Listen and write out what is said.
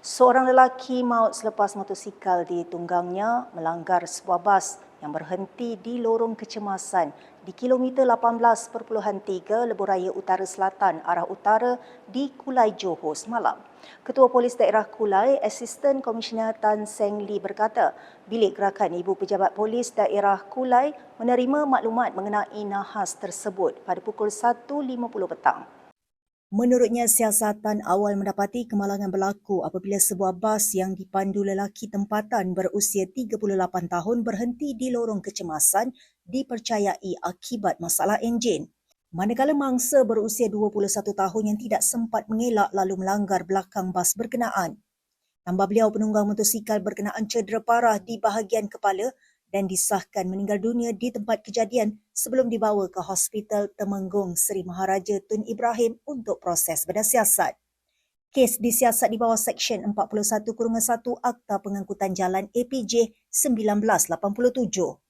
Seorang lelaki maut selepas motosikal ditunggangnya melanggar sebuah bas yang berhenti di lorong kecemasan di kilometer 18.3 Lebuh Raya Utara Selatan arah utara di Kulai Johor semalam. Ketua Polis Daerah Kulai, Asisten Komisioner Tan Seng Lee berkata, bilik gerakan Ibu Pejabat Polis Daerah Kulai menerima maklumat mengenai nahas tersebut pada pukul 1.50 petang. Menurutnya, siasatan awal mendapati kemalangan berlaku apabila sebuah bas yang dipandu lelaki tempatan berusia 38 tahun berhenti di lorong kecemasan dipercayai akibat masalah enjin. Manakala mangsa berusia 21 tahun yang tidak sempat mengelak lalu melanggar belakang bas berkenaan. Tambah beliau penunggang motosikal berkenaan cedera parah di bahagian kepala dan disahkan meninggal dunia di tempat kejadian sebelum dibawa ke Hospital Temenggung Seri Maharaja Tun Ibrahim untuk proses berdasiasat. Kes disiasat di bawah Seksyen 41-1 Akta Pengangkutan Jalan APJ 1987.